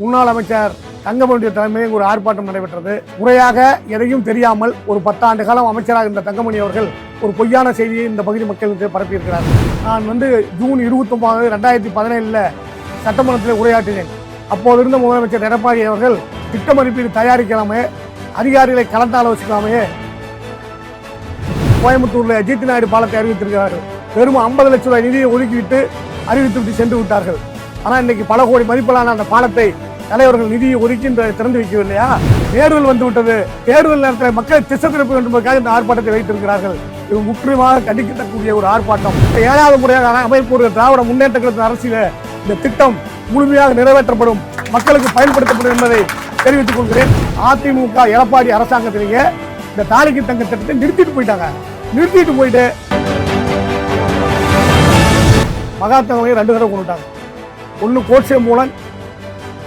முன்னாள் அமைச்சர் தங்கமணியுடைய தலைமையில் ஒரு ஆர்ப்பாட்டம் நடைபெற்றது. முறையாக எதையும் தெரியாமல் ஒரு பத்தாண்டு காலம் அமைச்சராக இருந்த தங்கமணி அவர்கள் ஒரு பொய்யான செய்தியை இந்த பகுதி மக்களுக்கு பரப்பியிருக்கிறார். நான் வந்து ஜூன் இருபத்தொன்பது ரெண்டாயிரத்தி பதினேழில் சட்டமன்றத்தில் உரையாற்றினேன். அப்போது இருந்த முதலமைச்சர் எடப்பாடி அவர்கள் திட்ட மதிப்பீடு தயாரிக்கலாமே அதிகாரிகளை கலந்தாலோசிக்கலாமே கோயம்புத்தூரில் அஜித் நாயுடு பாலத்தை அறிவித்திருக்கிறார்கள். வெறும் ஐம்பது லட்சம் ரூபாய் நிதியை ஒதுக்கிவிட்டு அறிவித்துவிட்டு சென்று விட்டார்கள். ஆனால் இன்னைக்கு பல கோடி மதிப்பிலான அந்த பாலத்தை தலைவர்கள் நிதியை ஒதுக்கி திறந்து வைக்கவில்லையா தேர்தல் வந்து விட்டது தேர்தல் நேரத்தில் மக்களை திசை திருப்ப வேண்டும் என்பதற்காக இந்த ஆர்ப்பாட்டத்தை வைத்திருக்கிறார்கள். இது முற்றிலுமாக கண்டிக்கத்தக்கூடிய ஒரு ஆர்ப்பாட்டம். ஏழாவது முறையாக அமைப்பு திராவிட முன்னேற்ற கழகத்தின் அரசியல இந்த திட்டம் முழுமையாக நிறைவேற்றப்படும் மக்களுக்கு பயன்படுத்தப்படும் என்பதை தெரிவித்துக் கொள்கிறேன். அதிமுக எடப்பாடி அரசாங்கத்திலேயே இந்த தாலிக்கு தங்க திட்டத்தை நிறுத்திட்டு போயிட்டாங்க. நிறுத்திட்டு போயிட்டு மகாத்மாவை ரெண்டு தடவை கொண்டுட்டாங்க. ஒன்று கோட்சே மூலம்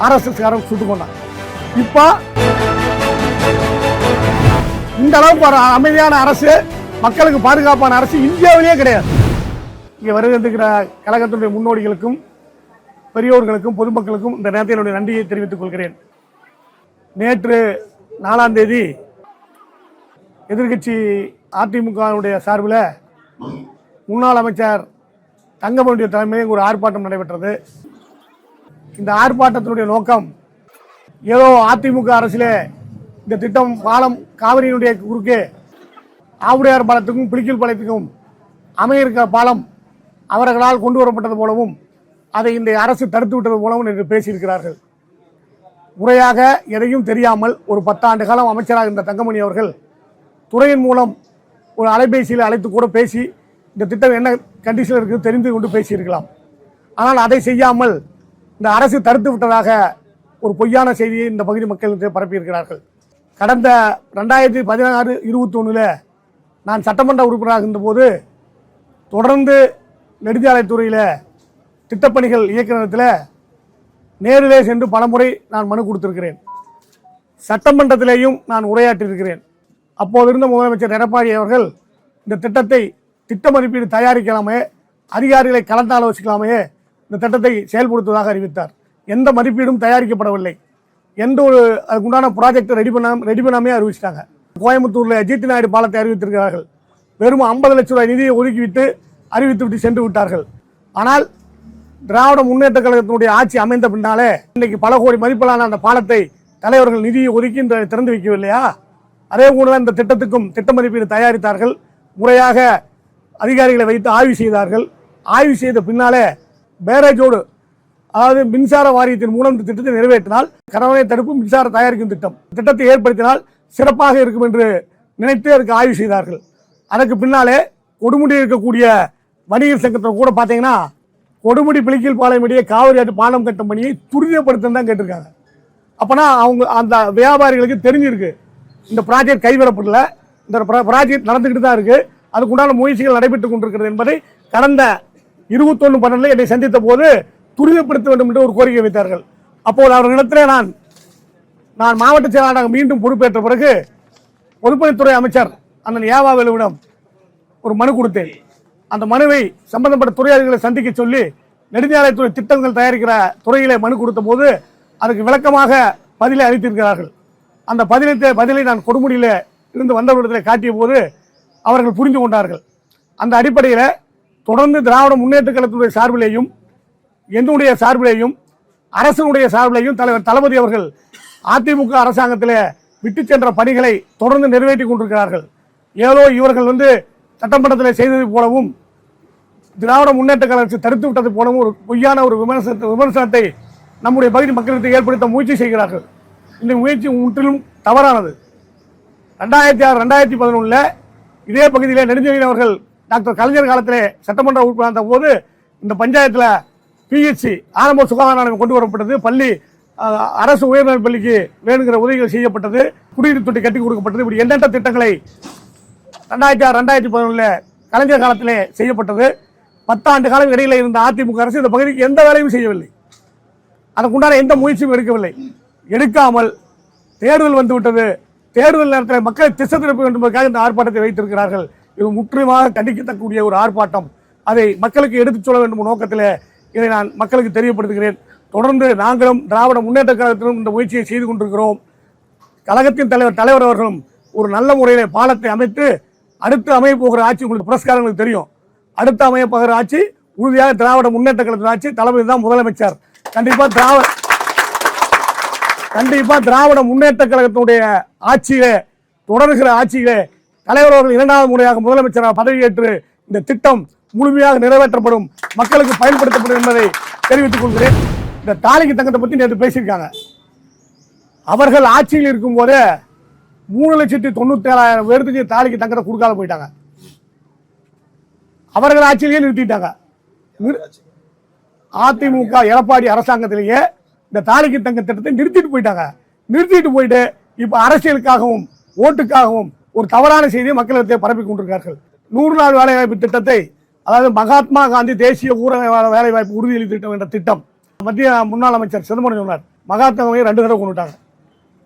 ஆர்எஸ்எஸ்காரன் சுட்டு கொண்டான். இப்போ இந்த அளவுக்கு ஒரு அமைதியான அரசு மக்களுக்கு பாதுகாப்பான அரசு இந்தியாவிலேயே கிடையாது. இங்கே வருகின்ற கழகத்தினுடைய முன்னோடிகளுக்கும் பெரியோர்களுக்கும் பொதுமக்களுக்கும் இந்த நேரத்தில் என்னுடைய நன்றியை தெரிவித்துக் கொள்கிறேன். நேற்று நாலாம் தேதி எதிர்கட்சி அதிமுகவுடைய சார்பில் முன்னாள் அமைச்சர் தங்கமனுடைய தலைமையில் ஒரு ஆர்ப்பாட்டம் நடைபெற்றது. இந்த ஆர்ப்பாட்டத்தினுடைய நோக்கம் ஏதோ அதிமுக அரசிலே இந்த திட்டம் பாலம் காவிரியினுடைய குறுக்கே ஆவுடையார் பாலத்துக்கும் புலிக்கல் பாலத்துக்கும் அமைய பாலம் அவர்களால் கொண்டு வரப்பட்டது போலவும் அதை இந்த அரசு தடுத்து விட்டது போலவும் என்று பேசியிருக்கிறார்கள். முறையாக எதையும் தெரியாமல் ஒரு பத்தாண்டு காலம் அமைச்சராக இருந்த தங்கமணி அவர்கள் துறையின் மூலம் ஒரு அலைபேசியில் அழைத்து கூட பேசி இந்த திட்டம் என்ன கண்டிஷனில் இருக்குது தெரிந்து கொண்டு பேசியிருக்கலாம். ஆனால் அதை செய்யாமல் இந்த அரசு தடுத்து விட்டதாக ஒரு பொய்யான செய்தியை இந்த பகுதி மக்களுக்கு பரப்பியிருக்கிறார்கள். கடந்த ரெண்டாயிரத்தி பதினாறு இருபத்தொன்னில் நான் சட்டமன்ற உறுப்பினராக இருந்தபோது தொடர்ந்து நெடுஞ்சாலைத்துறையில் திட்டப்பணிகள் இயக்குநரத்தில் நேரிலே சென்று பலமுறை நான் மனு கொடுத்திருக்கிறேன். சட்டமன்றத்திலேயும் நான் உரையாற்றியிருக்கிறேன். அப்போது இருந்த முதலமைச்சர் எடப்பாடி அவர்கள் இந்த திட்டத்தை திட்ட மதிப்பீடு தயாரிக்கலாமே அதிகாரிகளை கலந்தாலோசிக்கலாமே இந்த திட்டத்தை செயல்படுத்துவதாக அறிவித்தார். எந்த மதிப்பீடும் தயாரிக்கப்படவில்லை எந்த ஒரு அதுக்குண்டான ப்ராஜெக்ட் ரெடி பண்ண ரெடி பண்ணாமே அறிவிச்சிட்டாங்க. கோயம்புத்தூரில் ஜிடி நாயுடு பாலத்தை அறிவித்திருக்கிறார்கள். வெறும் ஐம்பது லட்சம் ரூபாய் நிதியை ஒதுக்கிவிட்டு அறிவித்து விட்டு சென்று விட்டார்கள். ஆனால் திராவிட முன்னேற்ற கழகத்தினுடைய ஆட்சி அமைந்த பின்னாலே இன்னைக்கு பல கோடி மதிப்பிலான அந்த பாலத்தை தலைவர்கள் நிதியை ஒதுக்கி இந்த திறந்து வைக்கவில்லையா? அதே போல இந்த திட்டத்துக்கும் திட்ட மதிப்பீடு தயாரித்தார்கள். முறையாக அதிகாரிகளை வைத்து ஆய்வு செய்தார்கள். ஆய்வு செய்த பின்னாலே பேரேஜோடு அதாவது மின்சார வாரியத்தின் மூலம் இந்த திட்டத்தை நிறைவேற்றினால் கரவணை தடுப்பு மின்சார தயாரிக்கும் திட்டம். திட்டத்தை ஏற்படுத்தினால் சிறப்பாக இருக்கும் என்று நினைத்து அதற்கு ஆய்வு செய்தார்கள். அதற்கு பின்னாலே கொடுமுடி இருக்கக்கூடிய வணிகர் சங்கத்தில் கூட பார்த்தீங்கன்னா கொடுமுடி பிளிக்கில் பாளையம் இடையே காவிரி ஆட்டு பாலம் கட்டும் பணியை துரிதப்படுத்தம் தான் கேட்டிருக்காங்க. அப்போனா அவங்க அந்த வியாபாரிகளுக்கு தெரிஞ்சிருக்கு. இந்த ப்ராஜெக்ட் கைவிடப்படல. இந்த ப்ராஜெக்ட் நடந்துக்கிட்டு தான் இருக்குது அதுக்குண்டான முயற்சிகள் நடைபெற்றுக் கொண்டிருக்கிறது என்பதை கடந்த இருபத்தொன்று பன்னெண்டில் என்னை சந்தித்த போது துரிதப்படுத்த வேண்டும் என்று ஒரு கோரிக்கை வைத்தார்கள். அப்போது அவர்களிடத்திலே நான் நான் மாவட்ட செயலாளராக மீண்டும் பொறுப்பேற்ற பிறகு பொதுப்பணித்துறை அமைச்சர் அண்ணன் ஏவாவேலுவிடம் ஒரு மனு கொடுத்தேன். அந்த மனுவை சம்பந்தப்பட்ட துறையாளர்களை சந்திக்க சொல்லி நெடுஞ்சாலைத்துறை திட்டங்கள் தயாரிக்கிற துறையிலே மனு கொடுத்த போது அதுக்கு விளக்கமாக பதிலை அளித்திருக்கிறார்கள். அந்த பதிலத்தை பதிலை நான் கொடுமுடியில் இருந்து வந்தவர்களிடத்தில் காட்டிய போது அவர்கள் புரிந்து கொண்டார்கள். அந்த அடிப்படையில் தொடர்ந்து திராவிட முன்னேற்ற கழகத்துடைய சார்பிலேயும் என்னுடைய சார்பிலேயும் அரசனுடைய சார்பிலேயும் தலைவர் தளபதி அவர்கள் அதிமுக அரசாங்கத்தில் விட்டு சென்ற பணிகளை தொடர்ந்து நிறைவேற்றி கொண்டிருக்கிறார்கள். ஏதோ இவர்கள் வந்து சட்டமன்றத்தில் செய்தது போலவும் திராவிட முன்னேற்ற கழகத்தை தடுத்து விட்டது போலவும் ஒரு பொய்யான ஒரு விமர்சனத்தை விமர்சனத்தை நம்முடைய பகுதி மக்களுக்கு ஏற்படுத்த முயற்சி செய்கிறார்கள். இந்த முயற்சி முற்றிலும் தவறானது. ரெண்டாயிரத்தி ஆறு ரெண்டாயிரத்தி பதினொன்றில் இதே பகுதியில் நெடுஞ்செழியன் அவர்கள் டாக்டர் கலைஞர் காலத்திலே சட்டமன்ற உறுப்பினர் இருந்த போது இந்த பஞ்சாயத்தில் பிஹெச்சி ஆரம்ப சுகாதார நிலையம் கொண்டு வரப்பட்டது. பள்ளி அரசு உயர்நிலைப் பள்ளிக்கு வேணுங்கிற உதவிகள் செய்யப்பட்டது. குடிநீர் தொட்டி கட்டி கொடுக்கப்பட்டது. இப்படி எண்ணற்ற திட்டங்களை ரெண்டாயிரத்தி ஆறு ரெண்டாயிரத்தி பதினொன்றில் கலைஞர் காலத்திலே செய்யப்பட்டது. பத்தாண்டு காலம் இடையில இருந்த அதிமுக அரசு இந்த பகுதிக்கு எந்த வேலையும் செய்யவில்லை. அதற்குண்டான எந்த முயற்சியும் எடுக்கவில்லை. எடுக்காமல் தேர்தல் வந்துவிட்டது. தேர்தல் நேரத்தில் மக்களை திசை திருப்ப வேண்டும் என்பதற்காக இந்த ஆர்ப்பாட்டத்தை வைத்திருக்கிறார்கள். முற்றிலுமாக கண்டிக்கத்தக்கூடிய ஒரு ஆர்ப்பாட்டம். அதை மக்களுக்கு எடுத்துச் சொல்ல வேண்டும் நோக்கத்தில் இதை நான் மக்களுக்கு தெரியப்படுத்துகிறேன். தொடர்ந்து நாங்களும் திராவிட முன்னேற்ற கழகத்திலும் இந்த முயற்சியை செய்து கொண்டிருக்கிறோம். கழகத்தின் தலைவர் தலைவர் அவர்களும் ஒரு நல்ல முறையில் பாலத்தை அமைத்து அடுத்து அமைய போகிற ஆட்சி உங்களுக்கு புரஸ்காரங்களுக்கு தெரியும். அடுத்து அமைய போகிற ஆட்சி உறுதியாக திராவிட முன்னேற்ற கழகத்தின் ஆட்சி தளபதி தான் முதலமைச்சர். கண்டிப்பாக திராவிட கண்டிப்பாக திராவிட முன்னேற்ற கழகத்தினுடைய ஆட்சியிலே தொடர்கிற ஆட்சியிலே தலைவர் அவர்கள் இரண்டாவது முறையாக முதலமைச்சராக பதவியேற்று இந்த திட்டம் முழுமையாக நிறைவேற்றப்படும் மக்களுக்கு பயன்படுத்தப்படும் என்பதை தெரிவித்துக் கொள்கிறேன். இந்த தாலிக்கு தங்கத்தை பற்றி நேற்று பேசியிருக்காங்க. அவர்கள் ஆட்சியில் இருக்கும் போதே மூணு லட்சத்தி தொண்ணூத்தி ஏழாயிரம் பேருக்கு தாலிக்கு தங்கத்தை கொடுக்காத போயிட்டாங்க. அவர்கள் ஆட்சியிலேயே நிறுத்திட்டாங்க. அதிமுக எடப்பாடி அரசாங்கத்திலேயே இந்த தாலிக்கு தங்க திட்டத்தை நிறுத்திட்டு போயிட்டாங்க. நிறுத்திட்டு போயிட்டு இப்போ அரசியலுக்காகவும் ஓட்டுக்காகவும் ஒரு தவறான செய்தியை மக்களிடத்தை பரப்பி கொண்டிருக்கார்கள் நூறு நாள் வேலைவாய்ப்பு திட்டத்தை அதாவது மகாத்மா காந்தி தேசிய ஊரக வேலைவாய்ப்பு உறுதியளி திட்டம் என்ற திட்டம் மத்திய முன்னாள் அமைச்சர் சிதம்பரம் சொன்னார். மகாத்மாவை ரெண்டு தடவை கொண்டுட்டாங்க.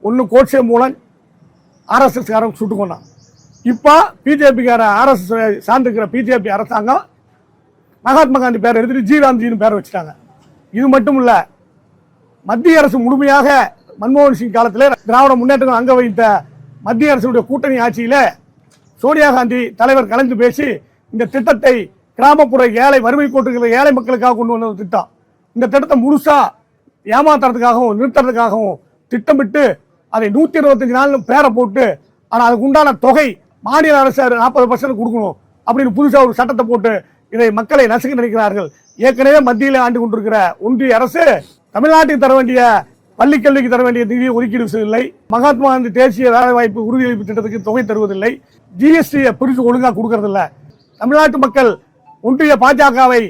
ஒன்று கோட்சே மூலம் ஆர்எஸ்எஸ் காரன் சுட்டு கொண்டான். இப்போ பிஜேபிக்கார ஆர்எஸ்எஸ் சார்ந்திருக்கிற பிஜேபி அரசாங்கம் மகாத்மா காந்தி பேரை எடுத்துட்டு ஜீராந்தின்னு பேரை வச்சுட்டாங்க. இது மட்டும் இல்லை மத்திய அரசு முழுமையாக மன்மோகன் சிங் காலத்தில் திராவிட முன்னேற்றம் அங்க வைத்த மத்திய அரசுடைய கூட்டணி ஆட்சியில் சோனியா காந்தி தலைவர் கலந்து பேசி இந்த திட்டத்தை கிராமப்புற ஏழை வறுமை கோட்டுகளை ஏழை மக்களுக்காக கொண்டு வந்த திட்டம். இந்த திட்டத்தை முழுசாக ஏமாத்துறதுக்காகவும் நிறுத்துறதுக்காகவும் திட்டமிட்டு அதை நூற்றி இருபத்தஞ்சு நாள் பேரை போட்டு ஆனால் அதுக்கு உண்டான தொகை மாநில அரசு நாற்பது பர்சன்ட் கொடுக்கணும் அப்படின்னு புதுசாக ஒரு சட்டத்தை போட்டு இதை மக்களை நசுக்க நினைக்கிறார்கள். ஏற்கனவே மத்தியில் ஆண்டு கொண்டிருக்கிற ஒன்றிய அரசு தமிழ்நாட்டுக்கு தர வேண்டிய பள்ளி கல்விக்கு தர வேண்டிய நிதியை ஒதுக்கீடு செய்வதில்லை மகாத்மா காந்தி தேசிய வேலைவாய்ப்பு உறுதியளிப்பு திட்டத்துக்கு தொகை தருவதில்லை. ஜிஎஸ்டியை பிரித்து ஒழுங்கா கொடுக்கறதில்ல. தமிழ்நாட்டு மக்கள் ஒன்றிய பாஜகவை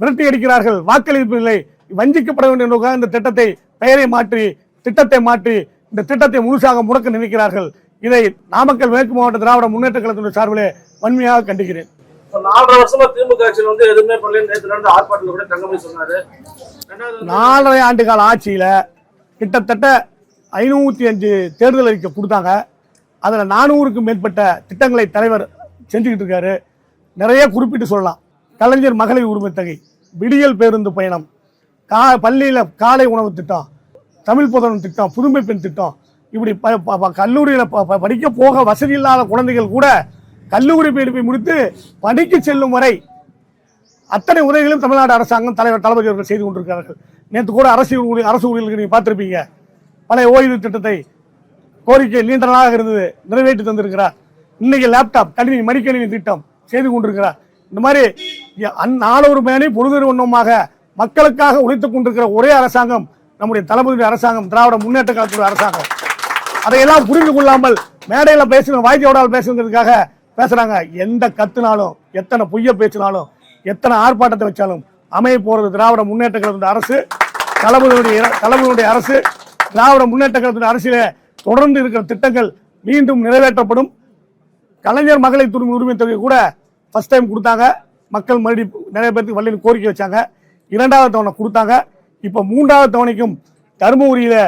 விரட்டி அடிக்கிறார்கள். வாக்களிப்பில்லை வஞ்சிக்கப்பட வேண்டும் இந்த திட்டத்தை பெயரை மாற்றி திட்டத்தை மாற்றி இந்த திட்டத்தை முழுசாக முடக்க நினைக்கிறார்கள். இதை நாமக்கல் மேற்கு மாவட்ட திராவிட முன்னேற்ற கழகத்தினுடைய சார்பிலே வன்மையாக கண்டிக்கிறேன். நாலரை வருஷமா திமுக ஆட்சியில் வந்து எதுவுமே பண்ணல நேற்று நடந்த ஆர்ப்பாட்டத்தில் கூட தங்கமணி சொன்னாரு. ரெண்டாவது வந்து நாலரை ஆண்டு கால ஆட்சியில் கிட்டத்தட்ட ஐநூற்றி அஞ்சு தேர்தல் அறிக்கை கொடுத்தாங்க. அதில் நானூறுக்கும் மேற்பட்ட திட்டங்களை தலைவர் செஞ்சுக்கிட்டு இருக்காரு. நிறைய குறிப்பிட்டு சொல்லலாம். கலைஞர் மகளிர் உரிமை தொகை விடியல் பேருந்து பயணம் கா பள்ளியில் காலை உணவு திட்டம் தமிழ் புதனம் திட்டம் புதுமை பெண் திட்டம் இப்படி ப ப- கல்லூரியில் ப- ப- படிக்க போக வசதி இல்லாத குழந்தைகள் கூட கல்லூரி படிப்பை முடித்து படிக்க செல்லும் வரை அத்தனை உதவிகளும் தமிழ்நாடு அரசாங்கம் தலைவர் தளபதி அவர்கள் செய்து கொண்டிருக்கிறார்கள். நேற்று கூட அரசு ஊழியர் அரசு ஊழியர்களுக்கு நீங்கள் பார்த்துருப்பீங்க. பழைய ஓய்வு திட்டத்தை கோரிக்கை நீண்ட நாளாக இருந்தது. நிறைவேற்றி தந்திருக்கிறார். இன்னைக்கு லேப்டாப் கணினி மடிக்கணினி திட்டம் செய்து கொண்டிருக்கிறார். இந்த மாதிரி எ- நாளொரு மேனி பொழுது மக்களுக்காக உழைத்துக் கொண்டிருக்கிற ஒரே அரசாங்கம் நம்முடைய தளபதி அரசாங்கம் திராவிட முன்னேற்ற காலத்துடைய அரசாங்கம். அதையெல்லாம் புரிந்து கொள்ளாமல் மேடையில் பேசுகிற வாய்ஜோடால் பேசுங்கிறதுக்காக பேசுகிறாங்க எந்த கத்துனாலும் எத்தனை பொய்ய பேசினாலும் எத்தனை ஆர்ப்பாட்டத்தை வச்சாலும் அமைய போகிறது திராவிட முன்னேற்ற கழகத்தின் அரசு தளபதியுடைய தளபதியுடைய அரசு திராவிட முன்னேற்ற கழகத்தின் அரசிலே தொடர்ந்து இருக்கிற திட்டங்கள் மீண்டும் நிறைவேற்றப்படும். கலைஞர் மகளிர் துணை உரிமை தொகை கூட ஃபர்ஸ்ட் டைம் கொடுத்தாங்க. மக்கள் மறுபடியும் நிறைய பேருக்கு வள்ளியில் கோரிக்கை வச்சாங்க. இரண்டாவது தவணை கொடுத்தாங்க. இப்போ மூன்றாவது தவணைக்கும் தருமபுரியில்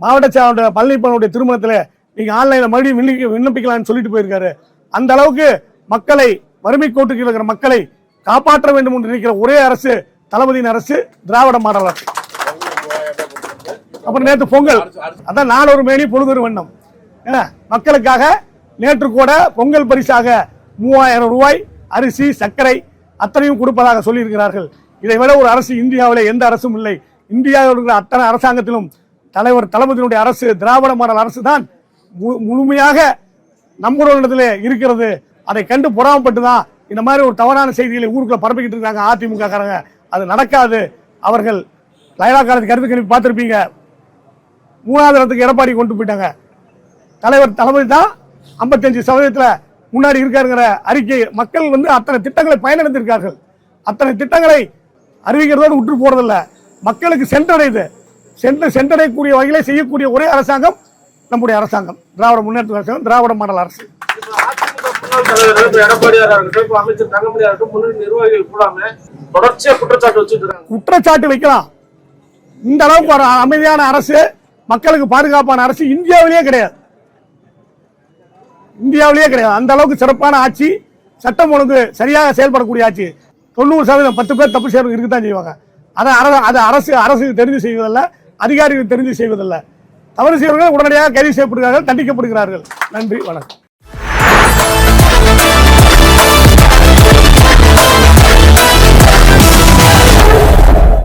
மாவட்ட செயலாளர் பழனிப்பனுடைய திருமணத்தில் நீங்கள் ஆன்லைனில் மறுபடியும் விண்ணப்பிக்கலாம்னு சொல்லிட்டு போயிருக்காரு. அந்த அளவுக்கு மக்களை வறுமை கோட்டுக்கு இருக்கிற மக்களை காப்பாற்ற வேண்டும் என்று நினைக்கிற ஒரே அரசு தளபதியின் அரசு திராவிட மாடல் அரசு. அப்புறம் நேற்று பொங்கல். அதான் நானூறு மேனி பொழுதொரு வண்ணம். என்ன மக்களுக்காக நேற்று கூட பொங்கல் பரிசாக மூவாயிரம் ரூபாய் அரிசி சர்க்கரை அத்தனையும் கொடுப்பதாக சொல்லியிருக்கிறார்கள். இதை விட ஒரு அரசு இந்தியாவில் எந்த அரசும் இல்லை. இந்தியாவில் இருக்கிற அத்தனை அரசாங்கத்திலும் தலைவர் தளபதியினுடைய அரசு திராவிட மாடல் அரசு தான் மு- முழுமையாக நம்முடைய இருக்கிறது. அதை கண்டு புறாமப்பட்டு தான் இந்த மாதிரி ஒரு தவறான செய்திகளை ஊருக்குள்ள பரப்பிக்கிட்டு இருக்காங்க அதிமுக காரங்க அது நடக்காது. அவர்கள் லைலா காலத்துக்கு கருத்து கணிப்பு பார்த்துருப்பீங்க. மூணாவது இடத்துக்கு எடப்பாடி கொண்டு போயிட்டாங்க. தலைவர் தளபதி தான் ஐம்பத்தஞ்சு சதவீதத்தில் முன்னாடி இருக்காருங்கிற அறிக்கை. மக்கள் வந்து அத்தனை திட்டங்களை பயனடைந்திருக்கார்கள். அத்தனை திட்டங்களை அறிவிக்கிறதோடு உற்று போறதில்ல. மக்களுக்கு சென்றடையுது. சென்று சென்றடையக்கூடிய வகையிலே செய்யக்கூடிய ஒரே அரசாங்கம் நம்முடைய அரசாங்கம். திராவிட முன்னேற்ற அரசாங்கம் திராவிட மாடல் அரசு. முன்னாள் எடப்பாடியாரா இருக்கட்டும் அமைச்சர் தங்கமணியா இருக்கட்டும் நிர்வாகிகள் கூடாம தொடர்ச்சியா குற்றச்சாட்டு வச்சுட்டு இருக்காங்க. குற்றச்சாட்டு வைக்கலாம். இந்த அளவுக்கு ஒரு அமைதியான அரசு மக்களுக்கு பாதுகாப்பான அரசு இந்தியாவிலேயே கிடையாது. இந்தியாவிலேயே கிடையாது. அந்த அளவுக்கு சிறப்பான ஆட்சி சட்டம் ஒழுங்கு சரியாக செயல்படக்கூடிய ஆட்சி. தொண்ணூறு சதவீதம் பத்து பேர் தப்பு செய்யறது இருக்குதான் செய்வாங்க. அதை அரசு அது அரசு அரசு தெரிந்து செய்வதில்ல அதிகாரிகள் தெரிந்து செய்வதில்லை. தவறு செய்வர்கள் உடனடியாக கைது செய்யப்படுகிறார்கள் தண்டிக்கப்படுகிறார்கள். நன்றி வணக்கம்.